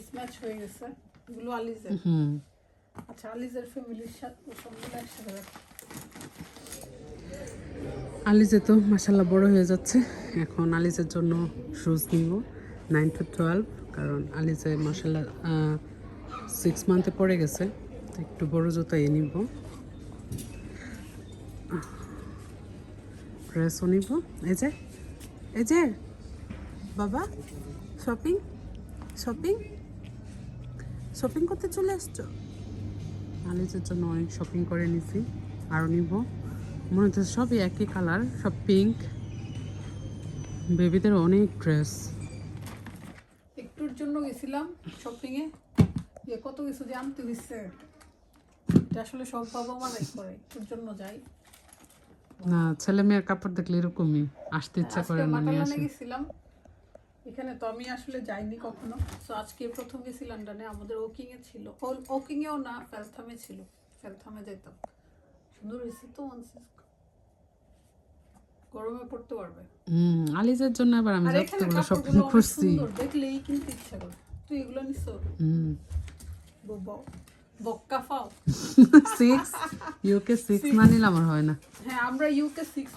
Mismatch হয়ে গেছে। এগুলো আলিজের। হুম। আচ্ছা আলিজের ফ্যামিলির সাথে সবগুলো একসাথে রাখি। আলিজে তো মাসাল্লাহ বড় হয়ে যাচ্ছে। এখন আলিজের জন্য শুজ নিব। নাইন টু টুয়েলভ কারণ আলিজে মাসাল্লাহ সিক্স মান্থে পড়ে গেছে। তো একটু বড় জুতাই নিব। ড্রেসও নিব। এই যে এই যে বাবা শপিং শপিং শপিং করতে চলে আসছো? আলিজের জন্য অনেক শপিং করে নিছি আরও নিব। মনে হচ্ছে সবই একই কালার সব পিঙ্ক বেবিদের অনেক ড্রেস একটুর জন্য গেছিলাম শপিং এ। যে কত কিছু যে আনতে দিচ্ছে এটা আসলে সব বাবা মারাই করে একটুর জন্য যাই। না ছেলে মেয়ের কাপড় দেখলে এরকমই আসতে ইচ্ছা করে না নিয়ে আসে। গেছিলাম। এখানে তো আমি আসলে যাইনি কখনো। তো আজকে প্রথম গেছি লন্ডনে আমাদের ওকিং এ ছিল। ওকিং এও না ফেলথামে ছিল। ফেলথামে যেতাম সুন্দর হয়েছে তো গরমে পড়তে পারবে। হুম আলিজের জন্য আবার আমি যতগুলো কাপড়গুলো অনেক দেখলেই কিনতে ইচ্ছা করে। তুই এগুলো নিছো হুম। বক্কা ফাও সিক্স ইউকে সিক্স না নিলে আমার হয় না। হ্যাঁ আমরা ইউকে সিক্স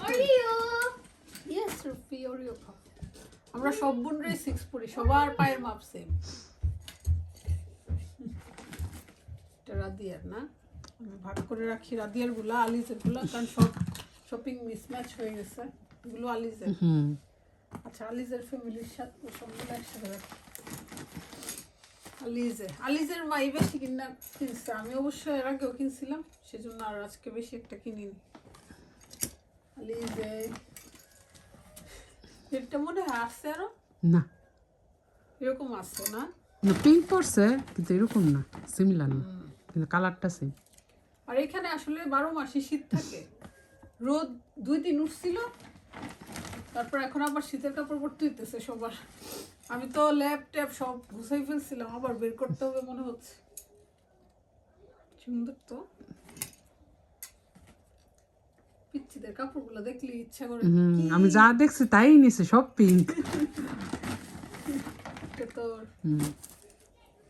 আমরা সব বোনরাই সিক্স পড়ি সবার পায়ের মাপ সেম এটা রাদিয়ার না? আমি ভাগ করে রাখি রাদিয়ারগুলা আলিজেরগুলা কারণ সব শপিং মিসম্যাচ হয়ে গেছে। এগুলো আলিজের। হুম। আচ্ছা আলিজের ফ্যামিলির সাথে সবগুলো একসাথে রাখি। আলিজে আলিজের মাই বেশি কিনা কিনছে। আমি অবশ্য এর আগেও কিনছিলাম সেজন্য আর আজকে বেশি একটা কিনিনি। আলিজে এটা মনে হয় আসছে আরও? না। এরকম আসছে না? না পিঙ্ক পড়ছে কিন্তু এরকম না সিমিলার না। কিন্তু কালারটা সেম আর এখানে আসলে বারো মাসই শীত থাকে। রোদ দুই দিন উঠছিল তারপর এখন আবার শীতের কাপড় পরতে হইতেছে সবার। আমি তো ল্যাপ ট্যাপ সব গুছাই ফেলছিলাম আবার বের করতে হবে মনে হচ্ছে। সুন্দর তো। পিচ্ছিদের কাপড়গুলো দেখলে ইচ্ছা করে। আমি যা দেখছি তাই নিছে সব পিঙ্ক তোর।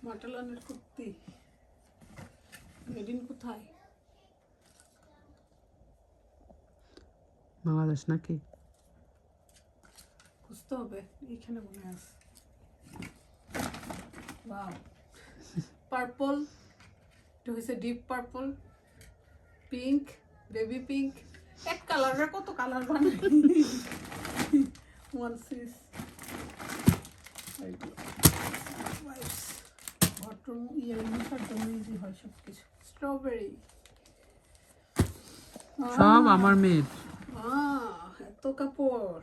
মাটালানের কুর্তি। মেডিন কোথায়? বাংলাদেশ নাকি? খুঁজতে হবে এইখানে মনে আছে। ওয়াও পার্পল এটা হয়েছে deep purple. Pink baby pink. এক কালারের কত কালার বানাই? ওয়ান সিস ঘটন ইয়ে মুখার জন্য ইজি হয় সব কিছু স্ট্রবেরি সব আমার মেয়ের। আহ, এত কাপড়।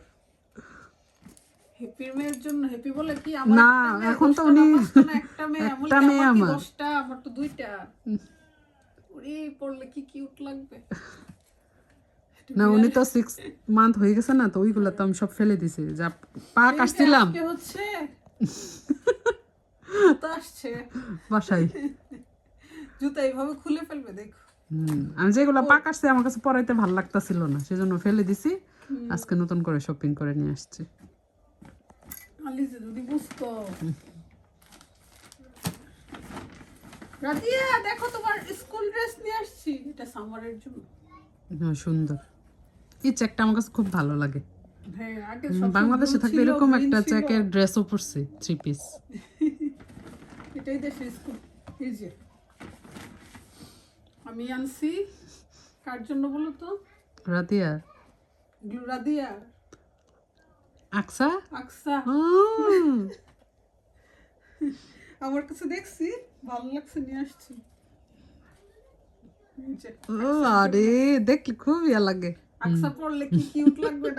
হ্যাপির মেয়ের জন্য হ্যাপি বলে কি? আমার না, একটা মেয়ে, এখন তো উনি- একটা মেয়ে একটা মেয়ে আমার। দশটা আমার তো দুইটা। ওরে পড়লে কি কিউট লাগবে? না উনি তো সিক্স মান্থ হয়ে গেছে না তো ওইগুলো তো আমি সব ফেলে দিছি। যা পাক আসছিলাম। হচ্ছে আসছে। বাসায়। জুতা এইভাবে খুলে ফেলবে দেখো। আমি যেগুলো পা কাটছি আমার কাছে পরাইতে ভালো লাগতাছিল না সেজন্য ফেলে দিছি। আজকে নতুন করে শপিং করে নিয়ে আসছি। রাতিয়া দেখো তোমার স্কুল ড্রেস নিয়ে আসছি। এটা সামারের জন্য। হ্যাঁ সুন্দর। এই চেকটা আমার কাছে খুব ভালো লাগে। হ্যাঁ বাংলাদেশে থাকলে এরকম একটা চেকের ড্রেসও পরছি থ্রি পিস এটাই দেশে স্কুল এই যে আমি আনছি কার জন্য বলো তো? রাতিয়া গ্লুরাদিয়া আকসা? আকসা। আমার কাছে দেখছি ভালো লাগছে নিয়ে আসছি। আরে দেখলে খুব ইয়া লাগে। আকসা পরলে কি কিউট লাগবে?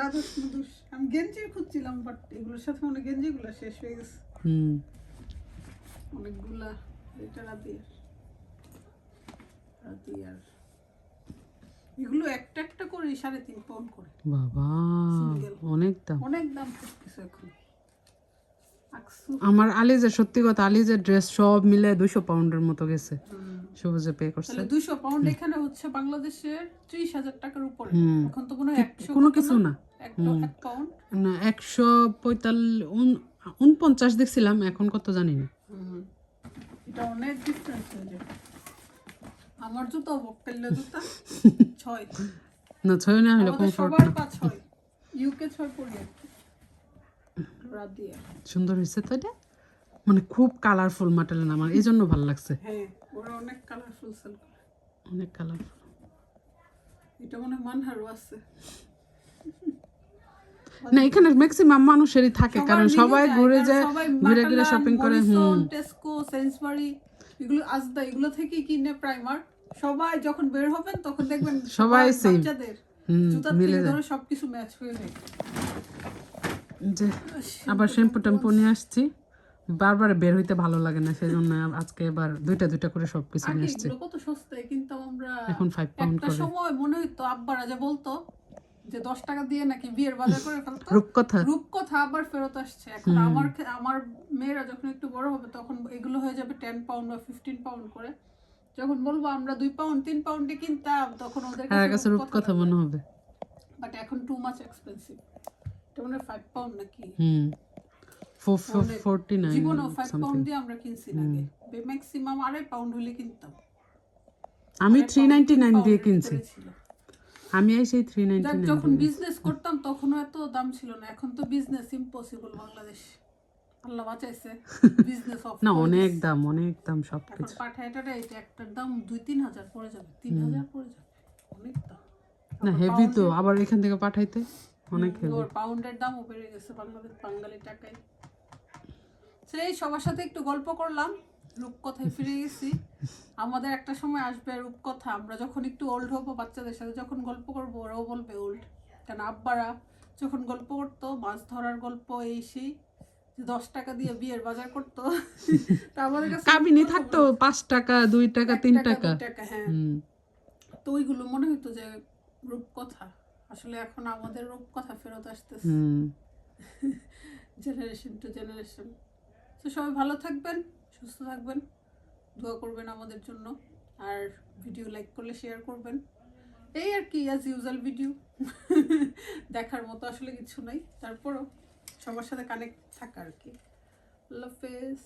মুদুস আমি গেঞ্জি খুঁজছিলাম বাট এগুলোর সাথে মনে গেঞ্জিগুলো শেষ হয়ে গেছে। হুম। অনেকগুলা এটা রাতে রাতে আর। এগুলো একটা একটা করে সাড়ে তিন পাউন্ড করে। বাবা অনেক দাম। অনেক দাম পড়তেছে এখন। আকসু আমার আলিজের সত্যি কথা আলিজের ড্রেস সব মিলে দুশো পাউন্ডের মতো গেছে। সবুজে পে করছে। দুইশো পাউন্ড এখানে হচ্ছে বাংলাদেশের ত্রিশ হাজার টাকার উপরে। এখন তো একশো কোনো কিছু না। না একশো পঁয়তাল্লিশ উনপঞ্চাশ দেখছিলাম এখন কত জানি না। এটা অনেক ডিফারেন্স আমার জুতো বকটেল্লা জুতা ছয়। না ছয় না হলে কমফোর্ট সবার পা ছয়। ইউকে ছয় পড়ি সুন্দর হয়েছে তো এটা মানে খুব কালারফুল মাটেরিয়াল আমার এই জন্য ভালো লাগছে। হ্যাঁ ওরা অনেক কালারফুল সেল অনেক কালারফুল এটা মনে মানহারও আছে। না এখানে ম্যাক্সিমাম মানুষেরই থাকে কারণ সবাই ঘুরে যায় ঘুরে ঘুরে শপিং করে হুম। টেস্কো সেন্সবারি এগুলো আজদা এগুলো থেকে কিনে প্রাইমার সবাই যখন বের হবেন তখন দেখবেন সবাই হুম, জুতার থেকে ধরে সবকিছু ম্যাচ হয়ে যায়। যে আবার শ্যাম্পু ট্যাম্পু নিয়ে আসছি। বারবার বের হইতে ভালো লাগে না সেজন্য আজকে এবার দুইটা দুইটা করে সব কিছু নিয়ে আসছি। কত সস্তায় কিনতাম আমরা? এখন ফাইভ পাউন্ড একটা করে। সময় মনে হইতো আব্বারা যে বলতো যে দশ টাকা দিয়ে নাকি বিয়ের বাজার করে ফেলতো। রূপকথা। রূপকথা আবার ফেরত আসছে। এখন আমার আমার মেয়েরা যখন একটু বড় হবে তখন এগুলো হয়ে যাবে টেন পাউন্ড বা ফিফটিন পাউন্ড করে। যখন বলব আমরা দুই পাউন্ড তিন পাউন্ডে কিনতাম তখন ওদের আর কাছে রূপকথা মনে হবে। বাট এখন টু মাচ এক্সপেন্সিভ মানে পাউন্ড নাকি? হুম। অনেক। ফোরটি নাইন পাউন্ড দিয়ে আমরা কিনছি নাকি ম্যাক্সিমাম আড়াই পাউন্ড হলে কিনতাম। আমি আড়াই থ্রি pound, নাইনটি তিন নাইন দিয়ে কিনছি। আমি এই সেই থ্রি নাইনটি যাক নাইন যখন বিজনেস করতাম তখনও এত দাম ছিল না। এখন তো বিজনেস ইম্পসিবল বাংলাদেশ। আল্লাহ বাঁচাইছে। বিজনেস অফ না অনেক দাম অনেক দাম সব কিছু। পাঠা এটা এটা একটার দাম দুই তিন হাজার পড়ে যাবে তিন হাজার পড়ে যাবে। অনেক দাম। না হেভি তো আবার এখান থেকে পাঠাইতে। অনেক হেভি পাউন্ডের দামও বেড়ে গেছে বাংলাদেশ বাঙালি টাকায়। সেই সবার সাথে একটু গল্প করলাম রূপকথায় ফিরে গেছি। আমাদের একটা সময় আসবে রূপকথা আমরা যখন একটু ওল্ড হব বাচ্চাদের সাথে যখন গল্প করব ওরাও বলবে ওল্ড কেন আব্বারা যখন গল্প করতো মাছ ধরার গল্প এই সেই দশ টাকা দিয়ে বিয়ের বাজার করতো। তা আমাদের কাছে কাবিনি থাকতো পাঁচ টাকা দুই টাকা তিন টাকা টাকা। হ্যাঁ। তো ওইগুলো মনে হতো যে রূপকথা। আসলে এখন আমাদের রূপকথা ফেরত আসতেছে। জেনারেশন টু জেনারেশন তো সবাই ভালো থাকবেন সুস্থ থাকবেন দোয়া করবেন আমাদের জন্য আর ভিডিও লাইক করলে শেয়ার করবেন। এই আর কি অ্যাজ ইউজুয়াল ভিডিও দেখার মতো আসলে কিছু নাই। তারপরও সবার সাথে কানেক্ট থাকা আর কি। আল্লাহ হাফেজ